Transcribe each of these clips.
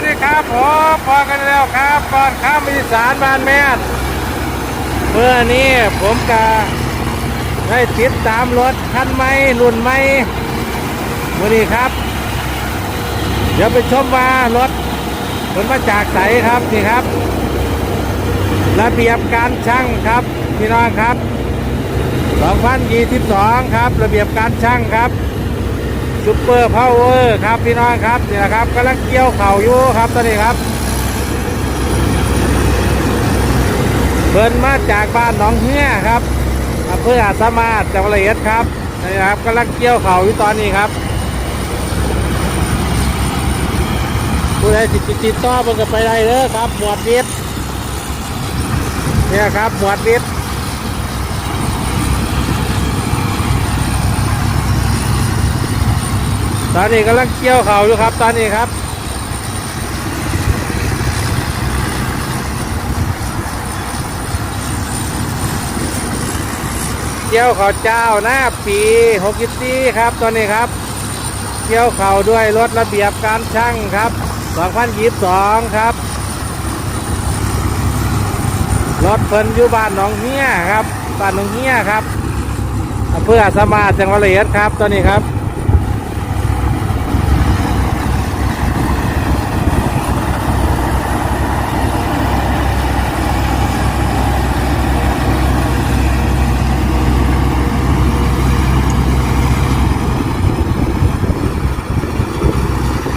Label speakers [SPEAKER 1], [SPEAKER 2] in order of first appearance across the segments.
[SPEAKER 1] วัสดีครับผมพอกันแล้วครับก่อนข้ามอีสานบานแม่นเมื่อนี้ผมกะได้ติดตามรถคันใหมรุ่นใหม่มื่อนี้ครับ เดี๋ยวไปชมว่ารถผลมาจากใสครับนี่ครับ ระเบียบการช่างครับพี่น้องครับ 2022 ครับ ระเบียบการช่างครับ ซุปเปอร์พาวเวอร์ครับพี่น้องครับนี่แหละครับกำลังเกี่ยวเข่าอยู่ครับตอนนี้ครับเบินมาจากบ้านหนองเฮียครับอำเภออาสามารถจังหวัดระยองครับนี่นะครับกำลังเกี่ยวเข่าอยู่ตอนนี้ครับผู้ใดติดติดต่อเพิ่นก็ไปได้เด้อครับหมวดวิทย์เนี่ยครับหมวดวิทย์ ตอนนี้กำลังเกี่ยวเขาอยู่ครับ ตอนนี้ครับเกี่ยวเขาเจ้าหน้าปีหกสิบสี่ครับตอนนี้ครับเกี่ยวเขาด้วยรถระเบียบการช่างครับ2022ครับรถเพิ่นอยู่บ้านหนองเฮียครับบ้านหนองเฮียครับอำเภอสมาจังหวัดระยองครับตอนนี้ครับ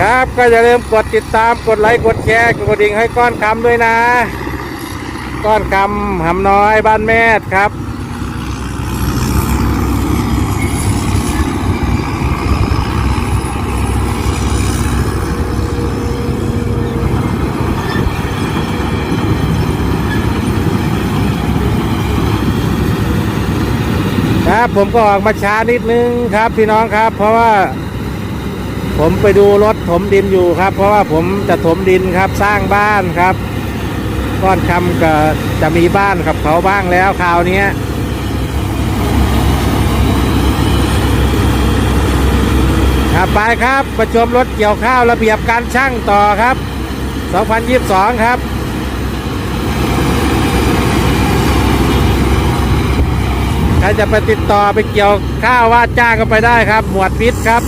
[SPEAKER 1] ครับก็อย่าลืมกดติดตามกดไลค์กดแชร์กดกระดิ่งให้ก้อนคำด้วยนะ ก้อนคำหำน้อยบ้านแม่ครับครับผมก็ออกมาช้านิดนึงครับพี่น้องครับ เพราะว่า ผมไปดูรถถมดินอยู่ครับ เพราะว่าผมจะถมดินครับสร้างบ้านครับก้อนคำก็จะมีบ้านกับเขาบ้างแล้วคราวนี้ครับไปครับประชมรถเกี่ยวข้าวระเบียบการช่างต่อครับ 2022 ครับใครจะไปติดต่อไปเกี่ยวข้าวว่าจ้างก็ไปได้ครับ หมวดพิษครับ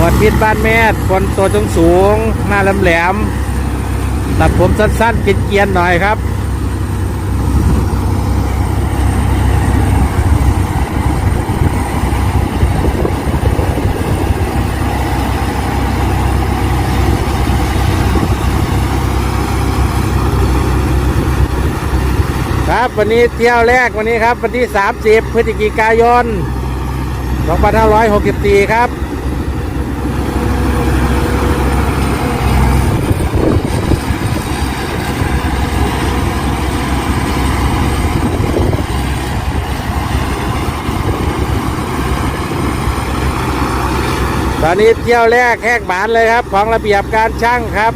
[SPEAKER 1] หมวดพิษบ้านแม่คนตัวสูงสูง หน้าแหลมแหลมๆตัดผมสั้นๆเกียนหน่อยครับ ครับวันนี้เที่ยวแรกวันนี้ครับ วันที่ 30 พฤศจิกายน 2564 ครับ ตอนนี้เที่ยวแรกแหกบานเลยครับ ของระเบียบการช่างครับ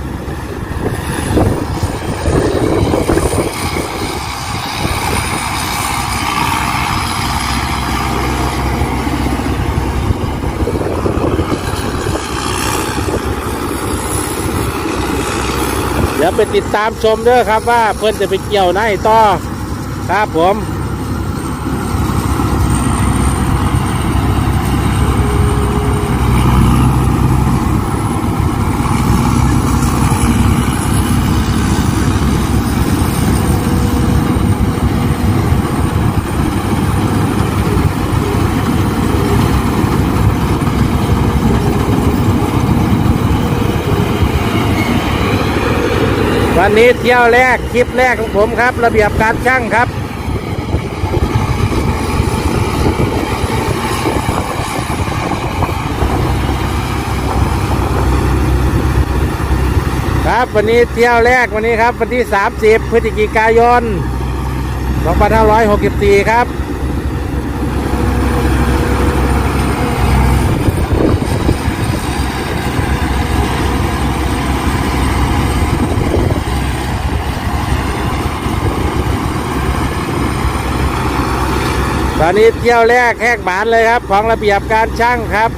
[SPEAKER 1] เดี๋ยวไปติดตามชมเด้อครับว่าเพื่อนจะไปเกี่ยวไหนต่อครับผม วันนี้เที่ยวแรกคลิปแรกของผมครับ ระเบียบการช่างครับ ครับวันนี้เที่ยวแรกวันนี้ครับ วันที่ 30 พฤศจิกายน 2564 ครับ อนนี้เที่ยวแรกแหกบานเลยครับ ของระเบียบการช่างครับ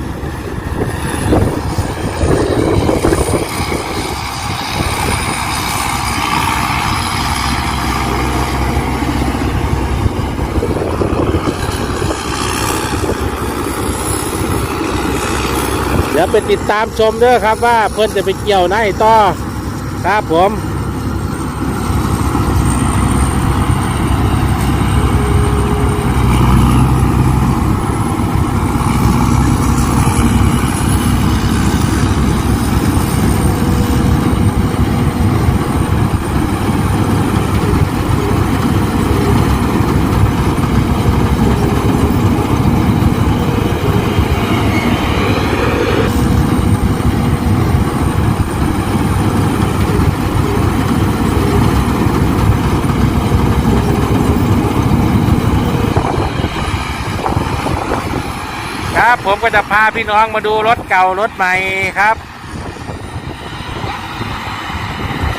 [SPEAKER 1] เดี๋ยวไปติดตามชมด้วยครับว่าเพื่อนจะไปเกี่ยวไหนต่อครับผม ผมก็จะพาพี่น้องมาดูรถเก่ารถใหม่ครับ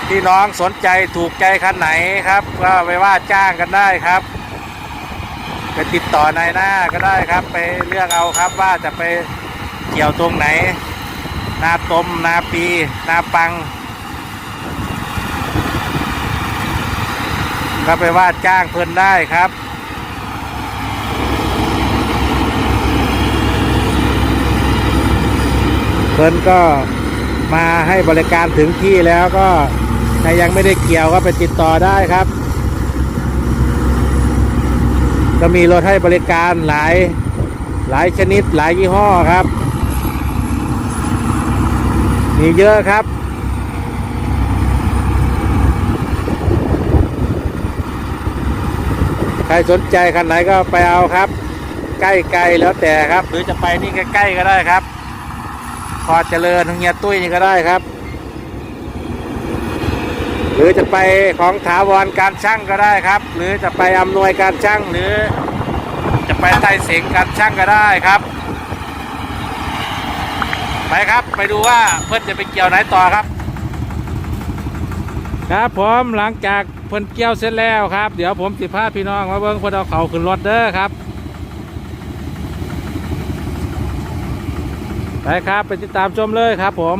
[SPEAKER 1] พี่น้องสนใจถูกใจคันไหนครับ ก็ไปว่าจ้างกันได้ครับไปติดต่อนายหน้าก็ได้ครับ ไปเลือกเอาครับว่าจะไปเกี่ยวตรงไหน นาตมนาปี นาปัง ก็ไปว่าจ้างเพิ่นได้ครับ เพิ่นก็มาให้บริการถึงที่แล้วก็ใครยังไม่ได้เกี่ยวก็ไปติดต่อได้ครับ ก็มีรถให้บริการหลายหลายชนิดหลายยี่ห้อครับ มีเยอะครับ ใครสนใจคันไหนก็ไปเอาครับ ใกล้ๆแล้วแต่ครับ หรือจะไปนี่ใกล้ๆก็ได้ครับ พอเจริญเฮียตุ้ยนี่ก็ได้ครับ หรือจะไปของถาวรการช่างก็ได้ครับ หรือจะไปอำนวยการช่างหรือ จะไปใต้เสียงการช่างก็ได้ครับ ไปครับไปดูว่าเพื่อนจะไปเกี่ยวไหนต่อครับ ครับผมหลังจากเพิ่นเกี่ยวเสร็จแล้วครับ เดี๋ยวผมสิพาพี่น้องมาเบิ่งเพิ่นเอาเขาขึ้นรถเด้อครับ ไปครับ ไปติดตามชมเลยครับผม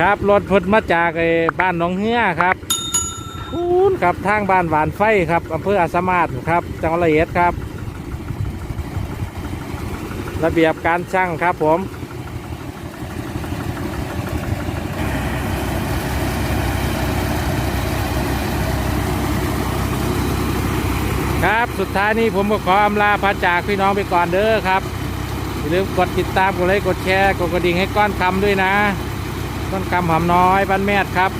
[SPEAKER 1] ครับรถเพิ่นมาจากไอ้บ้านหนองเฮียครับคูนครับทางบ้านหวานไฟครับอำเภออาสามาศครับจังหวัดระยองครับ ระเบียบการช่างครับผม ครับ สุดท้ายนี้ผมก็ขออำลาพระจากพี่น้องไปก่อนเด้อครับอย่าลืมกดติดตามกดไลค์กดแชร์กดกระดิ่งให้ก้อนคำด้วยนะ ก้อนคำหอมน้อยบ้านแมดครับ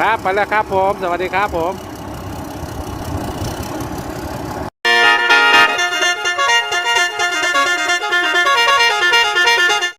[SPEAKER 1] ครับไปแล้วครับผม สวัสดีครับผม